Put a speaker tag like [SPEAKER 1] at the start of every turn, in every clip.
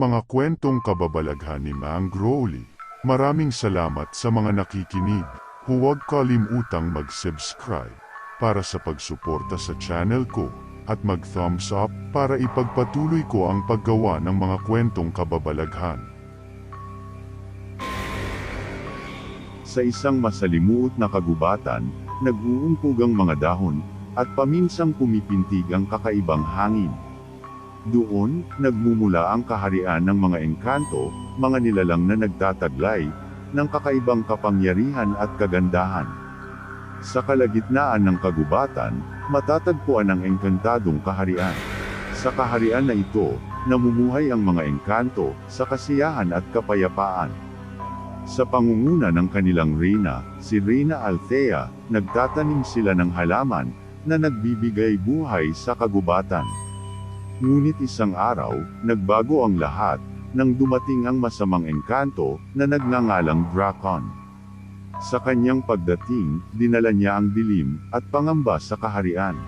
[SPEAKER 1] Mga kwentong kababalaghan ni Mang Crowley. Maraming salamat sa mga nakikinig. Huwag kalimutang mag-subscribe para sa pagsuporta sa channel ko at mag-thumbs up para ipagpatuloy ko ang paggawa ng mga kwentong kababalaghan.
[SPEAKER 2] Sa isang masalimuot na kagubatan, nag-uumpog ang mga dahon, at paminsang pumipintig ang kakaibang hangin. Doon, nagmumula ang kaharian ng mga engkanto, mga nilalang na nagtataglay, ng kakaibang kapangyarihan at kagandahan. Sa kalagitnaan ng kagubatan, matatagpuan ang engkantadong kaharian. Sa kaharian na ito, namumuhay ang mga engkanto, sa kasiyahan at kapayapaan. Sa pangunguna ng kanilang reyna, si Reyna Althea, nagtatanim sila ng halaman, na nagbibigay buhay sa kagubatan. Ngunit isang araw, nagbago ang lahat, nang dumating ang masamang engkanto, na nagngangalang Drakon. Sa kanyang pagdating, dinala niya ang dilim, at pangamba sa kaharian.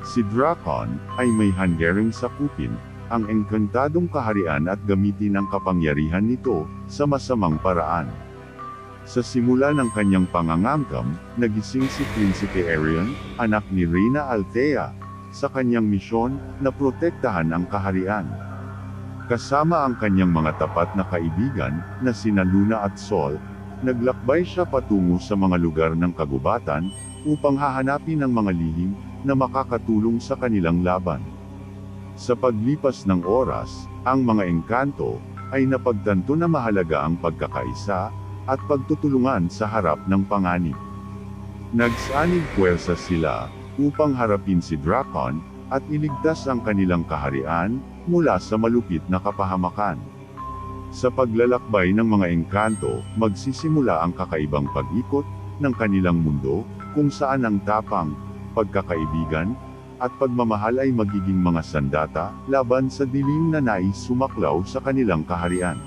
[SPEAKER 2] Si Drakon, ay may handering sakupin, ang engkantadong kaharian at gamitin ang kapangyarihan nito, sa masamang paraan. Sa simula ng kanyang pangangangkam, nagising si Prinsipe Arion, anak ni Reyna Althea, sa kanyang misyon, na protektahan ang kaharian. Kasama ang kanyang mga tapat na kaibigan, na sina Luna at Sol, naglakbay siya patungo sa mga lugar ng kagubatan, upang hahanapin ang mga lihim, na makakatulong sa kanilang laban. Sa paglipas ng oras, ang mga engkanto, ay napagtanto na mahalaga ang pagkakaisa, at pagtutulungan sa harap ng panganib. Nagsanib puwersa sila, upang harapin si Drakon, at iligtas ang kanilang kaharian, mula sa malupit na kapahamakan. Sa paglalakbay ng mga engkanto, magsisimula ang kakaibang pag-ikot, ng kanilang mundo, kung saan ang tapang, pagkakaibigan, at pagmamahal ay magiging mga sandata, laban sa dilim na nais sumaklaw sa kanilang kaharian.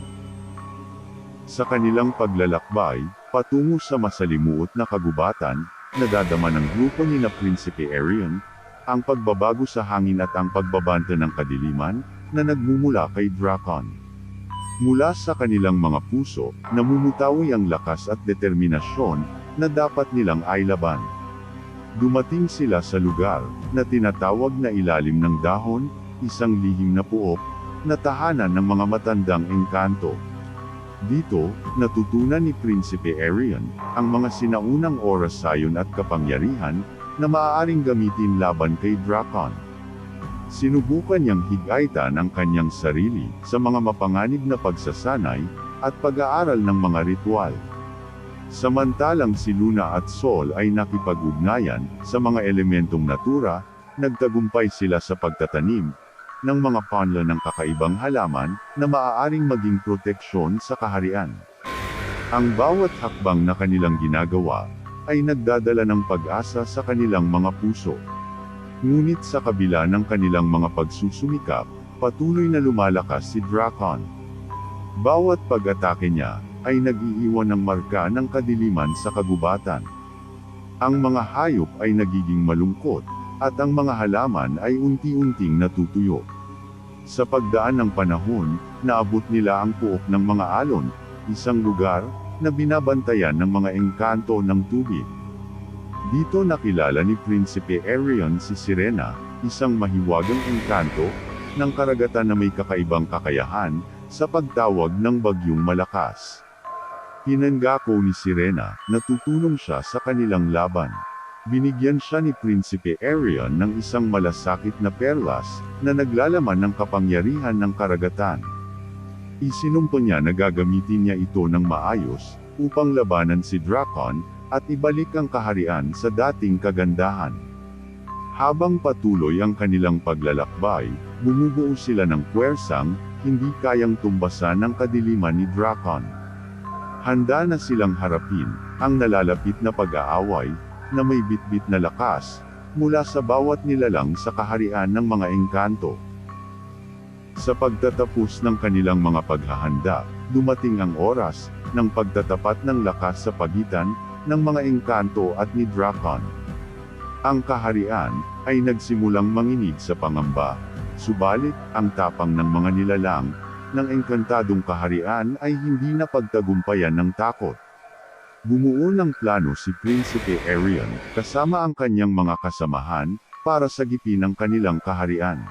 [SPEAKER 2] Sa kanilang paglalakbay, patungo sa masalimuot na kagubatan, nadadama ng grupo ni na Prinsipe Arion, ang pagbabago sa hangin at ang pagbabanta ng kadiliman, na nagmumula kay Drakon. Mula sa kanilang mga puso, namumutawi ang lakas at determinasyon, na dapat nilang ailaban. Dumating sila sa lugar, na tinatawag na ilalim ng dahon, isang lihim na puok, na tahanan ng mga matandang engkanto. Dito, natutunan ni Prinsipe Arion, ang mga sinaunang oras at kapangyarihan, na maaaring gamitin laban kay Drakon. Sinubukan niyang higaitan ang kanyang sarili, sa mga mapanganib na pagsasanay, at pag-aaral ng mga ritual. Samantalang si Luna at Sol ay nakipag-ugnayan, sa mga elementong natura, nagtagumpay sila sa pagtatanim, ng mga panla ng kakaibang halaman, na maaaring maging proteksyon sa kaharian. Ang bawat hakbang na kanilang ginagawa, ay nagdadala ng pag-asa sa kanilang mga puso. Ngunit sa kabila ng kanilang mga pagsusumikap, patuloy na lumalakas si Drakon. Bawat pag-atake niya, ay nag-iiwan ng marka ng kadiliman sa kagubatan. Ang mga hayop ay nagiging malungkot, at ang mga halaman ay unti-unting natutuyo. Sa pagdaan ng panahon, naabot nila ang puok ng mga alon, isang lugar, na binabantayan ng mga engkanto ng tubig. Dito nakilala ni Prinsipe Arion si Sirena, isang mahiwagang engkanto, ng karagatan na may kakaibang kakayahan, sa pagtawag ng bagyong malakas. Pinanggako ni Sirena, na tutulong siya sa kanilang laban. Binigyan siya ni Prinsipe Arion ng isang malasakit na perlas, na naglalaman ng kapangyarihan ng karagatan. Isinumpa niya na gagamitin niya ito ng maayos, upang labanan si Drakon, at ibalik ang kaharian sa dating kagandahan. Habang patuloy ang kanilang paglalakbay, bumubuo sila ng puwersang, hindi kayang tumbasan ng kadiliman ni Drakon. Handa na silang harapin, ang nalalapit na pag-aaway, na may bitbit na lakas, mula sa bawat nilalang sa kaharian ng mga engkanto. Sa pagtatapos ng kanilang mga paghahanda, dumating ang oras, ng pagtatapat ng lakas sa pagitan, ng mga engkanto at ni Drakon. Ang kaharian, ay nagsimulang manginig sa pangamba, subalit, ang tapang ng mga nilalang, ng engkantadong kaharian ay hindi na pagtagumpayan ng takot. Bumuo ng plano si Prinsipe Arion, kasama ang kanyang mga kasamahan, para sagipin ang kanilang kaharian.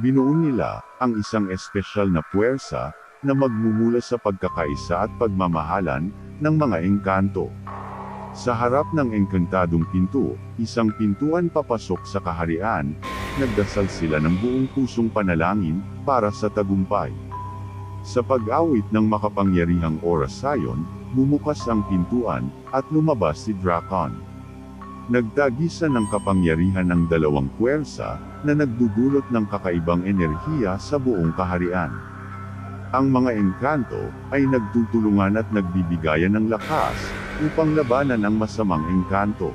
[SPEAKER 2] Binuo nila, ang isang espesyal na puwersa, na magmumula sa pagkakaisa at pagmamahalan, ng mga engkanto. Sa harap ng engkantadong pinto, isang pintuan papasok sa kaharian, nagdasal sila ng buong pusong panalangin, para sa tagumpay. Sa pag-awit ng makapangyarihang oras sayon, bumukas ang pintuan, at lumabas si Drakon. Nagtagisa ng kapangyarihan ng dalawang puwersa, na nagdudulot ng kakaibang enerhiya sa buong kaharian. Ang mga engkanto, ay nagtutulungan at nagbibigayan ng lakas, upang labanan ang masamang engkanto.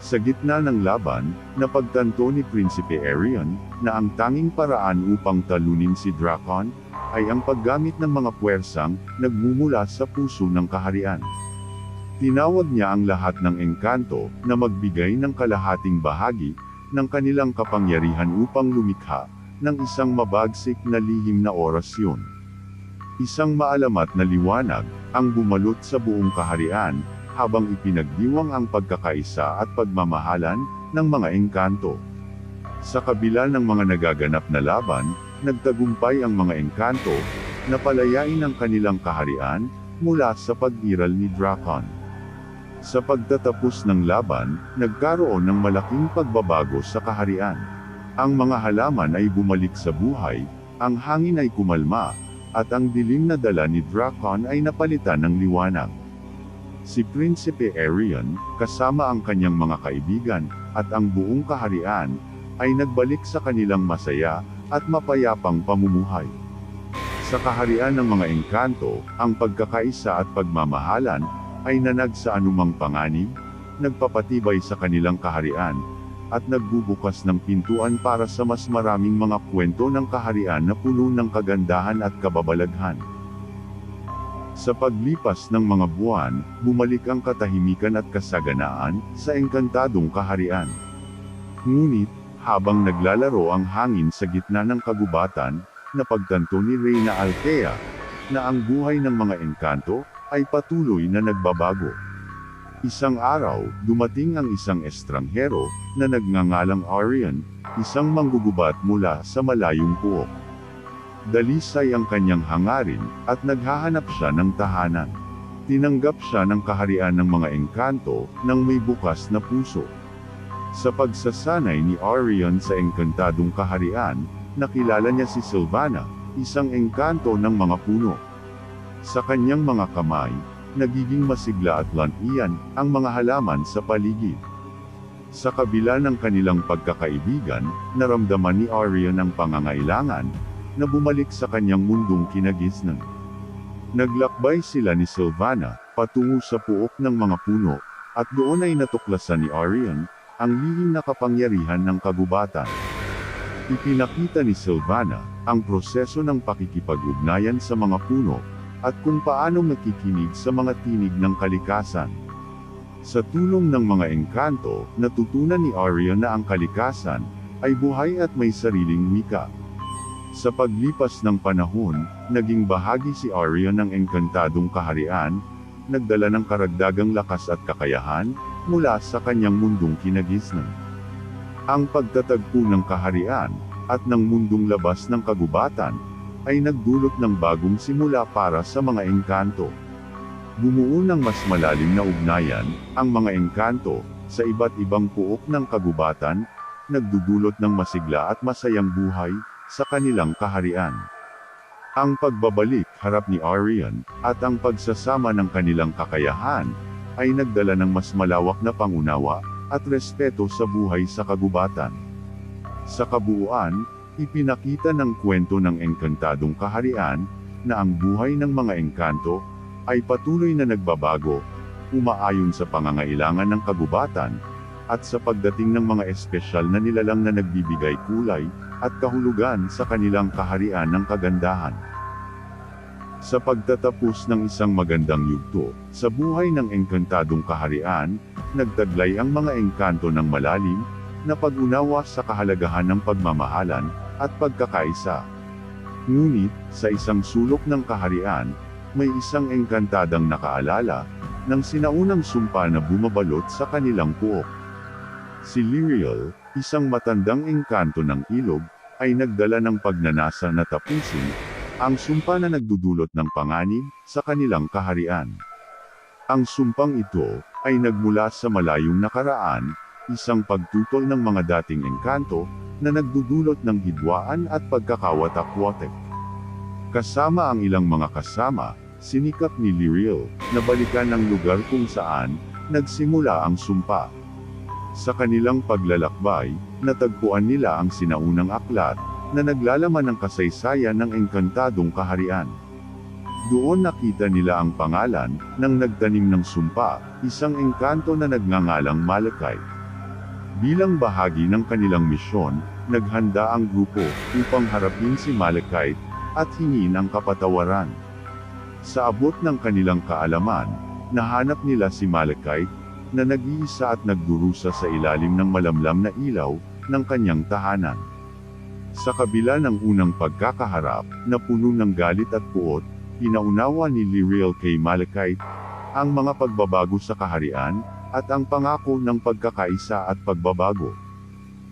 [SPEAKER 2] Sa gitna ng laban, napagtanto ni Prinsipe Arion, na ang tanging paraan upang talunin si Drakon, ay ang paggamit ng mga puwersang, nagmumula sa puso ng kaharian. Tinawag niya ang lahat ng engkanto, na magbigay ng kalahating bahagi, ng kanilang kapangyarihan upang lumikha, ng isang mabagsik na lihim na orasyon. Isang maalamat na liwanag, ang bumalot sa buong kaharian, habang ipinagdiwang ang pagkakaisa at pagmamahalan, ng mga engkanto. Sa kabila ng mga nagaganap na laban, nagtagumpay ang mga engkanto, na palayain ang kanilang kaharian, mula sa pag-iral ni Drakon. Sa pagtatapos ng laban, nagkaroon ng malaking pagbabago sa kaharian. Ang mga halaman ay bumalik sa buhay, ang hangin ay kumalma, at ang dilim na dala ni Drakon ay napalitan ng liwanag. Si Prinsipe Arion, kasama ang kanyang mga kaibigan, at ang buong kaharian, ay nagbalik sa kanilang masaya, at mapayapang pamumuhay. Sa kaharian ng mga engkanto, ang pagkakaisa at pagmamahalan, ay nanag sa anumang panganib, nagpapatibay sa kanilang kaharian, at nagbubukas ng pintuan para sa mas maraming mga kwento ng kaharian na puno ng kagandahan at kababalaghan. Sa paglipas ng mga buwan, bumalik ang katahimikan at kasaganaan, sa engkantadong kaharian. Ngunit, habang naglalaro ang hangin sa gitna ng kagubatan, napagtanto ni Reyna Althea, na ang buhay ng mga engkanto, ay patuloy na nagbabago. Isang araw, dumating ang isang estranghero, na nagngangalang Arian, isang manggugubat mula sa malayong puok. Dalisay ang kanyang hangarin, at naghahanap siya ng tahanan. Tinanggap siya ng kaharian ng mga engkanto, ng may bukas na puso. Sa pagsasanay ni Arian sa engkantadong kaharian, nakilala niya si Silvana, isang engkanto ng mga puno. Sa kanyang mga kamay, nagiging masigla at lanian, ang mga halaman sa paligid. Sa kabila ng kanilang pagkakaibigan, naramdaman ni Arian ang pangangailangan, na bumalik sa kanyang mundong kinagisnan. Naglakbay sila ni Silvana, patungo sa puok ng mga puno, at doon ay natuklasan ni Arian, ang lihim na kapangyarihan ng kagubatan. Ipinakita ni Silvana, ang proseso ng pakikipag-ugnayan sa mga puno, at kung paano makikinig sa mga tinig ng kalikasan. Sa tulong ng mga engkanto, natutunan ni Arya na ang kalikasan, ay buhay at may sariling wika. Sa paglipas ng panahon, naging bahagi si Arya ng engkantadong kaharian, nagdala ng karagdagang lakas at kakayahan, mula sa kanyang mundong kinagisnan. Ang pagtatagpo ng kaharian, at ng mundong labas ng kagubatan, ay nagdulot ng bagong simula para sa mga engkanto. Bumuo ng mas malalim na ugnayan, ang mga engkanto, sa iba't ibang puok ng kagubatan, nagdudulot ng masigla at masayang buhay, sa kanilang kaharian. Ang pagbabalik harap ni Arian, at ang pagsasama ng kanilang kakayahan, ay nagdala ng mas malawak na pangunawa, at respeto sa buhay sa kagubatan. Sa kabuuan, ipinakita ng kwento ng engkantadong kaharian, na ang buhay ng mga engkanto, ay patuloy na nagbabago, umaayon sa pangangailangan ng kagubatan, at sa pagdating ng mga espesyal na nilalang na nagbibigay kulay, at kahulugan sa kanilang kaharian ng kagandahan. Sa pagtatapos ng isang magandang yugto, sa buhay ng engkantadong kaharian, nagtaglay ang mga engkanto ng malalim, na pag-unawa sa kahalagahan ng pagmamahalan, at pagkakaisa. Ngunit, sa isang sulok ng kaharian, may isang engkantadang nakaalala, ng sinaunang sumpa na bumabalot sa kanilang puok. Si Liriel, isang matandang engkanto ng ilog, ay nagdala ng pagnanasa na tapusin, ang sumpa na nagdudulot ng panganib, sa kanilang kaharian. Ang sumpang ito, ay nagmula sa malayong nakaraan, isang pagtutol ng mga dating engkanto, na nagdudulot ng hidwaan at pagkakawatak-watek. Kasama ang ilang mga kasama, sinikap ni Liriel, na balikan ang lugar kung saan, nagsimula ang sumpa. Sa kanilang paglalakbay, natagpuan nila ang sinaunang aklat, na naglalaman ng kasaysayan ng engkantadong kaharian. Doon nakita nila ang pangalan, ng nagtanim ng sumpa, isang engkanto na nagngangalang Malachite. Bilang bahagi ng kanilang misyon, naghanda ang grupo, upang harapin si Malachite, at hingin ang kapatawaran. Sa abot ng kanilang kaalaman, nahanap nila si Malachite, na nag-iisa at nagdurusa sa ilalim ng malamlam na ilaw, ng kanyang tahanan. Sa kabila ng unang pagkakaharap, na puno ng galit at puot, pinaunawa ni Liriel kay Malachite, ang mga pagbabago sa kaharian, at ang pangako ng pagkakaisa at pagbabago.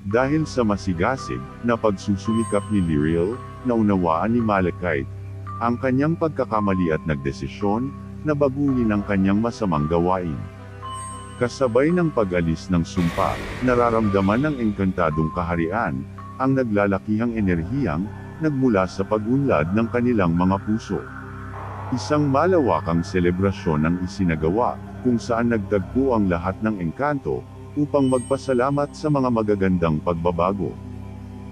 [SPEAKER 2] Dahil sa masigasig, na pagsusumikap ni Liriel, naunawaan ni Malachite, ang kanyang pagkakamali at nagdesisyon, na baguhin ang kanyang masamang gawain. Kasabay ng pag-alis ng sumpa, nararamdaman ng engkantadong kaharian, ang naglalakihang enerhiyang, nagmula sa pag-unlad ng kanilang mga puso. Isang malawakang selebrasyon ang isinagawa, kung saan nagtagpo ang lahat ng engkanto, upang magpasalamat sa mga magagandang pagbabago.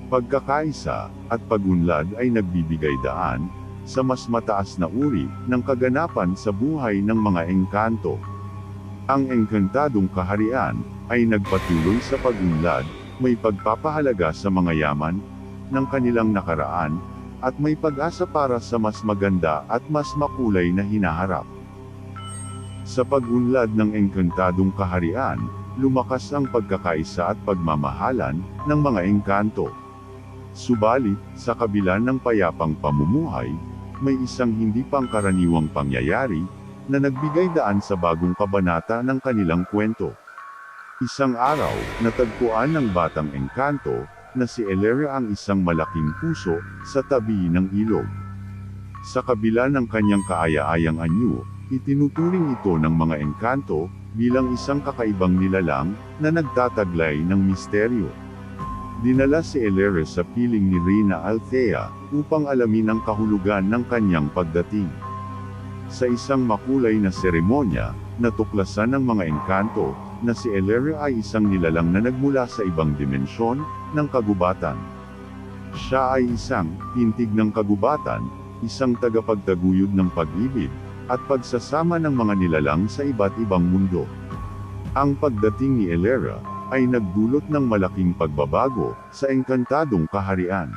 [SPEAKER 2] Pagkakaisa, at pagunlad ay nagbibigay daan, sa mas mataas na uri, ng kaganapan sa buhay ng mga engkanto. Ang engkantadong kaharian, ay nagpatuloy sa pagunlad, may pagpapahalaga sa mga yaman, ng kanilang nakaraan, at may pag-asa para sa mas maganda at mas makulay na hinaharap. Sa pagunlad ng engkantadong kaharian, lumakas ang pagkakaisa at pagmamahalan, ng mga engkanto. Subalit, sa kabila ng payapang pamumuhay, may isang hindi pangkaraniwang pangyayari, na nagbigay daan sa bagong kabanata ng kanilang kwento. Isang araw, natagpuan ng batang engkanto, na si Elera ang isang malaking puso, sa tabi ng ilog. Sa kabila ng kanyang kaaya-ayang anyo, itinuturing ito ng mga engkanto, bilang isang kakaibang nilalang, na nagtataglay ng misteryo. Dinala si Elera sa piling ni Rina Althea, upang alamin ang kahulugan ng kanyang pagdating. Sa isang makulay na seremonya, natuklasan ng mga engkanto, na si Elera ay isang nilalang na nagmula sa ibang dimensyon, ng kagubatan. Siya ay isang, tintig ng kagubatan, isang tagapagtaguyod ng pag-ibig, at pagsasama ng mga nilalang sa iba't ibang mundo. Ang pagdating ni Elera, ay nagdulot ng malaking pagbabago, sa engkantadong kaharian.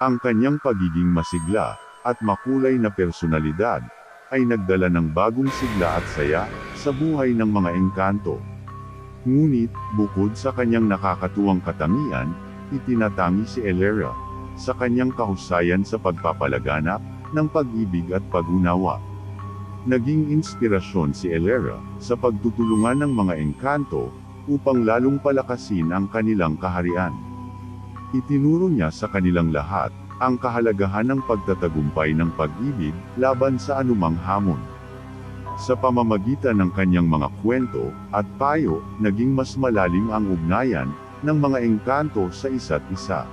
[SPEAKER 2] Ang kanyang pagiging masigla, at makulay na personalidad, ay nagdala ng bagong sigla at saya, sa buhay ng mga engkanto. Ngunit, bukod sa kanyang nakakatuwang katangian, itinatangi si Elera, sa kanyang kahusayan sa pagpapalaganap, ng pag-ibig at pag-unawa. Naging inspirasyon si Elera, sa pagtutulungan ng mga engkanto, upang lalong palakasin ang kanilang kaharian. Itinuro niya sa kanilang lahat, ang kahalagahan ng pagtatagumpay ng pag-ibig, laban sa anumang hamon. Sa pamamagitan ng kanyang mga kwento, at payo, naging mas malalim ang ugnayan, ng mga engkanto sa isa't isa.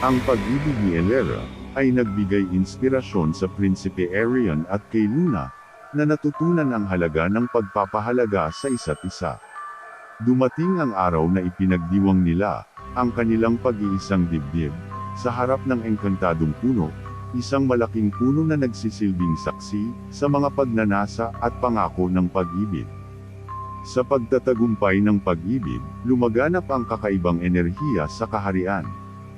[SPEAKER 2] Ang pag-ibig ni Elera, ay nagbigay inspirasyon sa Prinsipe Arian at kay Luna, na natutunan ang halaga ng pagpapahalaga sa isa't isa. Dumating ang araw na ipinagdiwang nila, ang kanilang pag-iisang dibdib, sa harap ng engkantadong puno, isang malaking puno na nagsisilbing saksi, sa mga pagnanasa at pangako ng pag-ibig. Sa pagtatagumpay ng pag-ibig, lumaganap ang kakaibang enerhiya sa kaharian.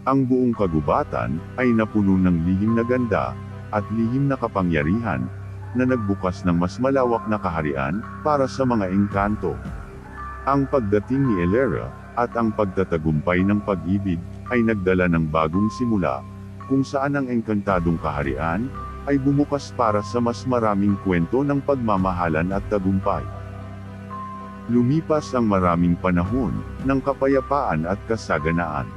[SPEAKER 2] Ang buong kagubatan, ay napuno ng lihim na ganda, at lihim na kapangyarihan, na nagbukas ng mas malawak na kaharian, para sa mga engkanto. Ang pagdating ni Elera, at ang pagtatagumpay ng pag-ibig, ay nagdala ng bagong simula, kung saan ang engkantadong kaharian, ay bumukas para sa mas maraming kwento ng pagmamahalan at tagumpay. Lumipas ang maraming panahon, ng kapayapaan at kasaganaan.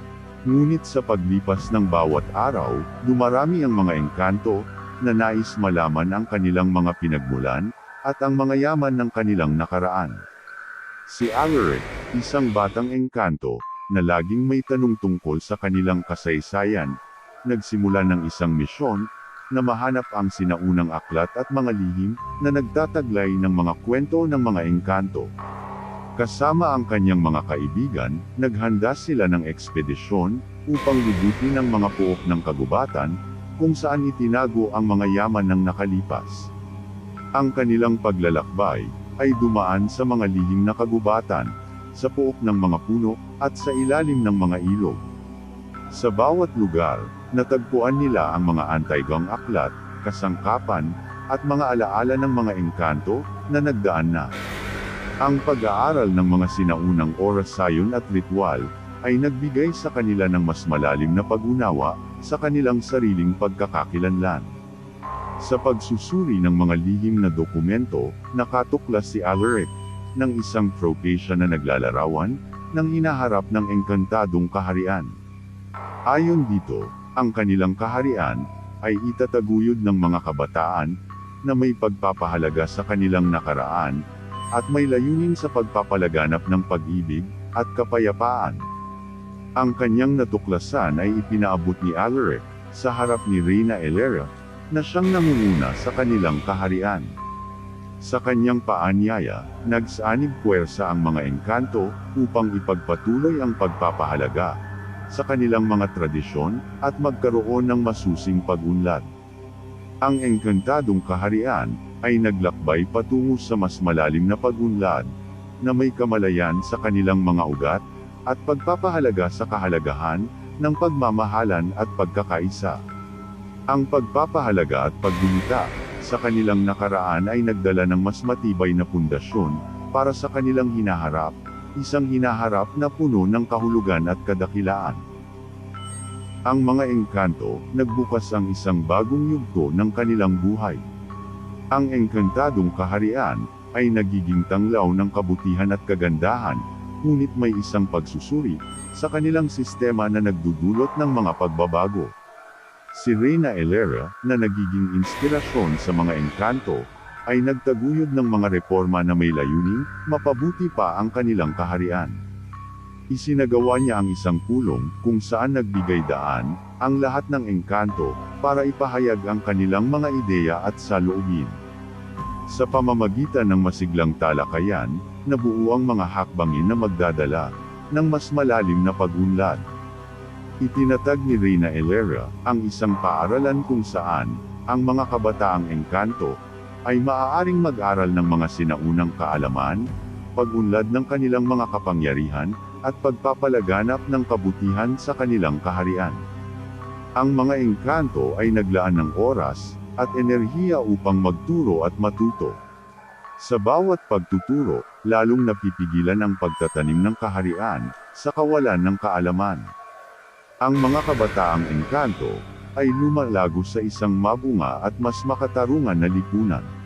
[SPEAKER 2] Ngunit sa paglipas ng bawat araw, dumarami ang mga engkanto, na nais malaman ang kanilang mga pinagmulan, at ang mga yaman ng kanilang nakaraan. Si Alaric, isang batang engkanto, na laging may tanong tungkol sa kanilang kasaysayan, nagsimula ng isang misyon, na mahanap ang sinaunang aklat at mga lihim, na nagtataglay ng mga kwento ng mga engkanto. Kasama ang kanyang mga kaibigan, naghanda sila ng ekspedisyon, upang lubutin ang mga puok ng kagubatan, kung saan itinago ang mga yaman ng nakalipas. Ang kanilang paglalakbay, ay dumaan sa mga lihim na kagubatan, sa puok ng mga puno, at sa ilalim ng mga ilog. Sa bawat lugar, natagpuan nila ang mga antigang aklat, kasangkapan, at mga alaala ng mga engkanto, na nagdaan na. Ang pag-aaral ng mga sinaunang orasayon at ritual, ay nagbigay sa kanila ng mas malalim na pag-unawa, sa kanilang sariling pagkakakilanlan. Sa pagsusuri ng mga lihim na dokumento, nakatuklas si Alaric, ng isang tropecia na naglalarawan, ng hinaharap ng engkantadong kaharian. Ayon dito, ang kanilang kaharian, ay itataguyod ng mga kabataan, na may pagpapahalaga sa kanilang nakaraan, at may layunin sa pagpapalaganap ng pag-ibig, at kapayapaan. Ang kanyang natuklasan ay ipinaabot ni Alaric, sa harap ni Reina Elera, na siyang namumuna sa kanilang kaharian. Sa kanyang paanyaya, nagsanib puwersa ang mga engkanto, upang ipagpatuloy ang pagpapahalaga, sa kanilang mga tradisyon, at magkaroon ng masusing pag-unlad. Ang engkantadong kaharian, ay naglakbay patungo sa mas malalim na pag-unlad, na may kamalayan sa kanilang mga ugat, at pagpapahalaga sa kahalagahan, ng pagmamahalan at pagkakaisa. Ang pagpapahalaga at pagbunita, sa kanilang nakaraan ay nagdala ng mas matibay na pundasyon, para sa kanilang hinaharap, isang hinaharap na puno ng kahulugan at kadakilaan. Ang mga engkanto, nagbukas ang isang bagong yugto ng kanilang buhay. Ang engkantadong kaharian, ay nagiging tanglaw ng kabutihan at kagandahan, ngunit may isang pagsusuri, sa kanilang sistema na nagdudulot ng mga pagbabago. Si Reina Elera, na nagiging inspirasyon sa mga engkanto, ay nagtaguyod ng mga reforma na may layuning, mapabuti pa ang kanilang kaharian. Isinagawa niya ang isang pulong, kung saan nagbigay daan, ang lahat ng engkanto, para ipahayag ang kanilang mga ideya at saloobin. Sa pamamagitan ng masiglang talakayan, nabuo ang mga hakbangin na magdadala, ng mas malalim na pag-unlad. Itinatag ni Reina Elera, ang isang paaralan kung saan, ang mga kabataang engkanto, ay maaaring mag-aral ng mga sinaunang kaalaman, pag-unlad ng kanilang mga kapangyarihan, at pagpapalaganap ng kabutihan sa kanilang kaharian. Ang mga engkanto ay naglaan ng oras, at enerhiya upang magturo at matuto. Sa bawat pagtuturo, lalong napipigilan ang pagtatanim ng kaharian, sa kawalan ng kaalaman. Ang mga kabataang engkanto, ay lumalago sa isang mabunga at mas makatarungan na lipunan.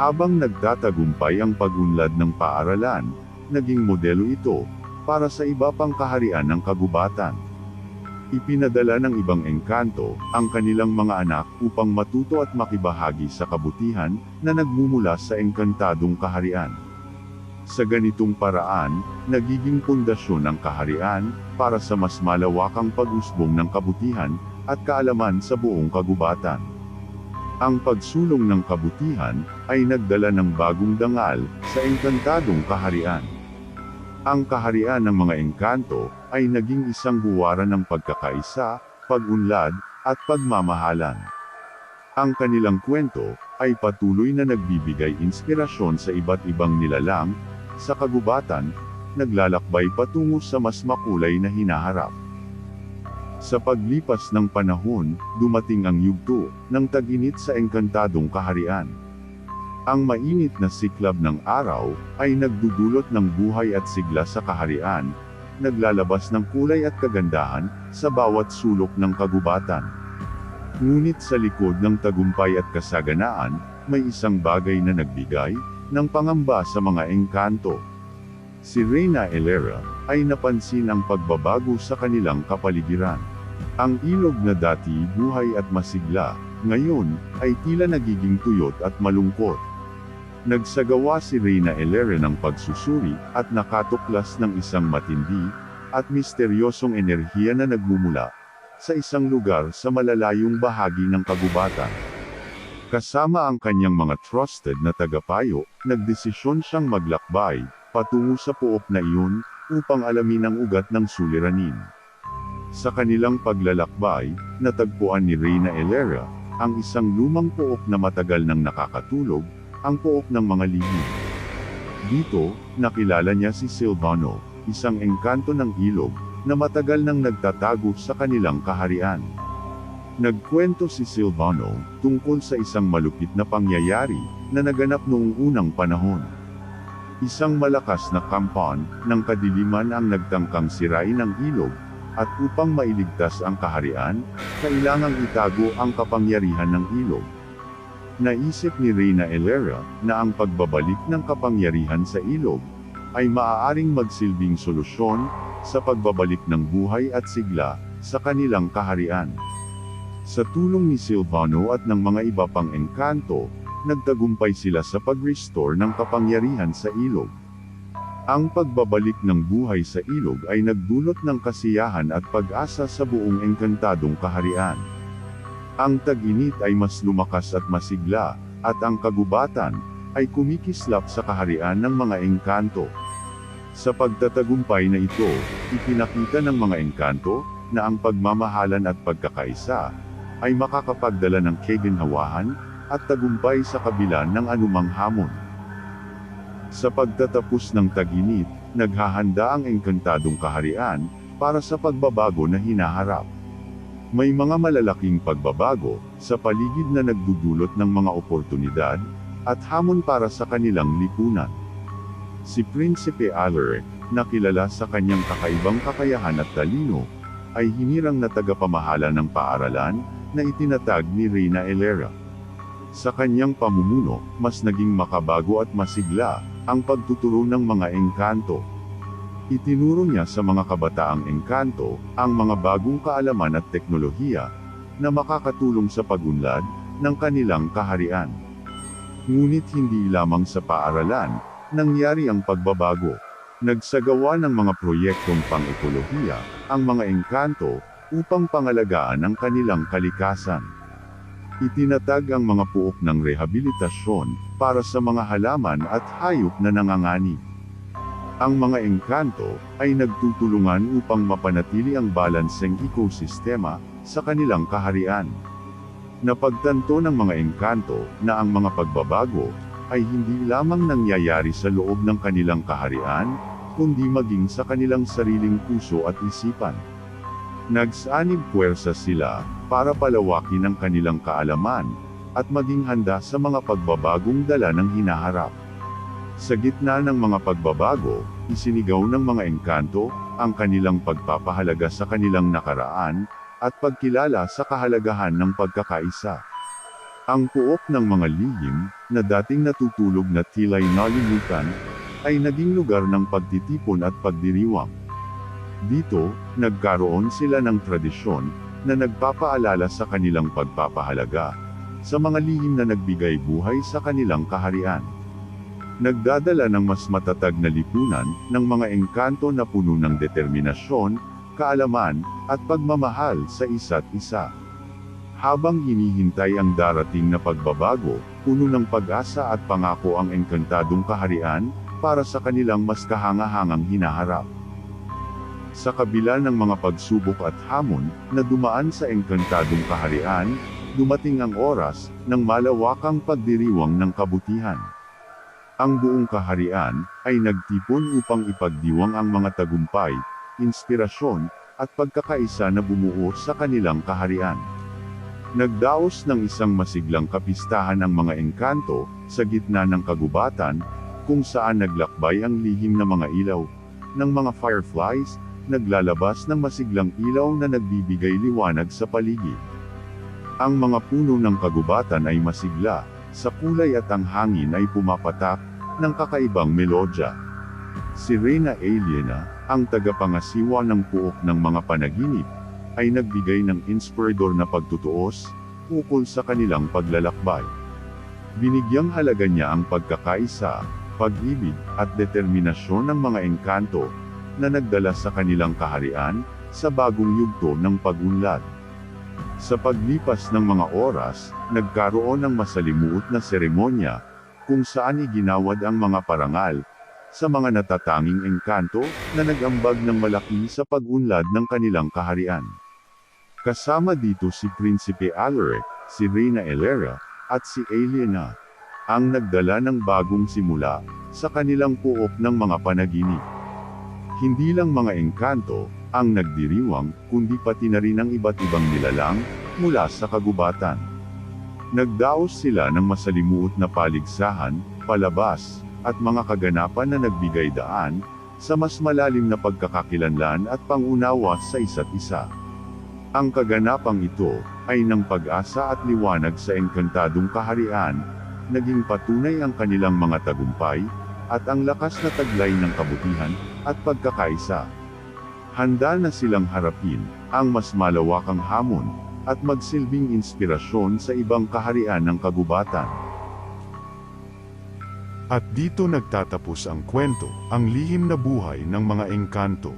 [SPEAKER 2] Habang nagtatagumpay ang pagunlad ng paaralan, naging modelo ito, para sa iba pang kaharian ng kagubatan. Ipinadala ng ibang engkanto, ang kanilang mga anak upang matuto at makibahagi sa kabutihan, na nagmumula sa engkantadong kaharian. Sa ganitong paraan, nagiging pundasyon ng kaharian, para sa mas malawakang pag-usbong ng kabutihan, at kaalaman sa buong kagubatan. Ang pagsulong ng kabutihan, ay nagdala ng bagong dangal, sa engkantadong kaharian. Ang kaharian ng mga engkanto, ay naging isang buwaran ng pagkakaisa, pag-unlad, at pagmamahalan. Ang kanilang kwento, ay patuloy na nagbibigay inspirasyon sa iba't ibang nilalang, sa kagubatan, naglalakbay patungo sa mas makulay na hinaharap. Sa paglipas ng panahon, dumating ang yugto, ng tag-init sa engkantadong kaharian. Ang mainit na siklab ng araw, ay nagdudulot ng buhay at sigla sa kaharian, naglalabas ng kulay at kagandahan, sa bawat sulok ng kagubatan. Ngunit sa likod ng tagumpay at kasaganaan, may isang bagay na nagbigay, ng pangamba sa mga engkanto. Si Reyna Elera, ay napansin ang pagbabago sa kanilang kapaligiran. Ang ilog na dati buhay at masigla, ngayon, ay tila nagiging tuyot at malungkot. Nagsagawa si Reyna Elera ng pagsusuri, at nakatuklas ng isang matindi, at misteryosong enerhiya na nagmumula, sa isang lugar sa malalayong bahagi ng kagubatan. Kasama ang kanyang mga trusted na tagapayo, nagdesisyon siyang maglakbay, patungo sa poop na iyon, upang alamin ang ugat ng suliranin. Sa kanilang paglalakbay, natagpuan ni Reyna Elera, ang isang lumang pook na matagal nang nakakatulog, ang pook ng mga lihim. Dito, nakilala niya si Silvano, isang engkanto ng ilog, na matagal nang nagtatago sa kanilang kaharian. Nagkwento si Silvano, tungkol sa isang malupit na pangyayari, na naganap noong unang panahon. Isang malakas na kampan, ng kadiliman ang nagtangkang sirain ang ilog, at upang mailigtas ang kaharian, kailangang itago ang kapangyarihan ng ilog. Naisip ni Reyna Elera, na ang pagbabalik ng kapangyarihan sa ilog, ay maaaring magsilbing solusyon, sa pagbabalik ng buhay at sigla, sa kanilang kaharian. Sa tulong ni Silvano at ng mga iba pang engkanto, nagtagumpay sila sa pag-restore ng kapangyarihan sa ilog. Ang pagbabalik ng buhay sa ilog ay nagdulot ng kasiyahan at pag-asa sa buong engkantadong kaharian. Ang tag-init ay mas lumakas at masigla, at ang kagubatan, ay kumikislap sa kaharian ng mga engkanto. Sa pagtatagumpay na ito, ipinakita ng mga engkanto, na ang pagmamahalan at pagkakaisa, ay makakapagdala ng keginhawahan, at tagumpay sa kabila ng anumang hamon. Sa pagtatapos ng tag-init, naghahanda ang engkantadong kaharian, para sa pagbabago na hinaharap. May mga malalaking pagbabago, sa paligid na nagdudulot ng mga oportunidad, at hamon para sa kanilang lipunan. Si Prinsipe Alaric, na kilala sa kanyang kakaibang kakayahan at talino, ay hinirang na tagapamahala ng paaralan, na itinatag ni Reyna Elera. Sa kanyang pamumuno, mas naging makabago at masigla, ang pagtuturo ng mga engkanto. Itinuro niya sa mga kabataang engkanto, ang mga bagong kaalaman at teknolohiya, na makakatulong sa pagunlad, ng kanilang kaharian. Ngunit hindi lamang sa paaralan, nangyari ang pagbabago. Nagsagawa ng mga proyektong pang-ekolohiya, ang mga engkanto, upang pangalagaan ang kanilang kalikasan. Itinatag ang mga puok ng rehabilitasyon, para sa mga halaman at hayop na nanganganib. Ang mga engkanto, ay nagtutulungan upang mapanatili ang balanseng ekosistema, sa kanilang kaharian. Napagtanto ng mga engkanto, na ang mga pagbabago, ay hindi lamang nangyayari sa loob ng kanilang kaharian, kundi maging sa kanilang sariling puso at isipan. Nagsanib puwersa sila, para palawakin ang kanilang kaalaman, at maging handa sa mga pagbabagong dala ng hinaharap. Sa gitna ng mga pagbabago, isinigaw ng mga engkanto, ang kanilang pagpapahalaga sa kanilang nakaraan, at pagkilala sa kahalagahan ng pagkakaisa. Ang puok ng mga lihim, na dating natutulog na tila'y nalimutan, ay naging lugar ng pagtitipon at pagdiriwang. Dito, nagkaroon sila ng tradisyon, na nagpapaalala sa kanilang pagpapahalaga, sa mga lihim na nagbigay buhay sa kanilang kaharian. Nagdadala ng mas matatag na lipunan, ng mga engkanto na puno ng determinasyon, kaalaman, at pagmamahal sa isa't isa. Habang hinihintay ang darating na pagbabago, puno ng pag-asa at pangako ang engkantadong kaharian, para sa kanilang mas kahangahangang hinaharap. Sa kabila ng mga pagsubok at hamon, na dumaan sa engkantadong kaharian, dumating ang oras, ng malawakang pagdiriwang ng kabutihan. Ang buong kaharian, ay nagtipon upang ipagdiwang ang mga tagumpay, inspirasyon, at pagkakaisa na bumuo sa kanilang kaharian. Nagdaos ng isang masiglang kapistahan ang mga engkanto, sa gitna ng kagubatan, kung saan naglakbay ang lihim na mga ilaw, ng mga fireflies, naglalabas ng masiglang ilaw na nagbibigay liwanag sa paligid. Ang mga puno ng kagubatan ay masigla, sa kulay at ang hangin ay pumapatak ng kakaibang melodya. Si Reyna Aliena, ang tagapangasiwa ng puok ng mga panaginip, ay nagbigay ng inspirador na pagtutuos ukol sa kanilang paglalakbay. Binigyang halaga niya ang pagkakaisa, pag-ibig, at determinasyon ng mga engkanto na nagdala sa kanilang kaharian sa bagong yugto ng pagunlad. Sa paglipas ng mga oras, nagkaroon ng masalimuot na seremonya kung saan iginawad ang mga parangal sa mga natatanging engkanto na nagambag ng malaki sa pagunlad ng kanilang kaharian. Kasama dito si Prinsipe Alaric, si Reyna Elera, at si Aliena, ang nagdala ng bagong simula sa kanilang puok ng mga panaginip. Hindi lang mga engkanto ang nagdiriwang, kundi pati na rin ang iba't ibang nilalang mula sa kagubatan. Nagdaos sila ng masalimuot na paligsahan, palabas, at mga kaganapan na nagbigay daan sa mas malalim na pagkakakilanlan at pangunawa sa isa't isa. Ang kaganapang ito ay ng pag-asa at liwanag sa engkantadong kaharian, naging patunay ang kanilang mga tagumpay, at ang lakas na taglay ng kabutihan at pagkakaisa. Handa na silang harapin ang mas malawakang hamon at magsilbing inspirasyon sa ibang kaharian ng kagubatan.
[SPEAKER 1] At dito nagtatapos ang kwento, ang lihim na buhay ng mga engkanto.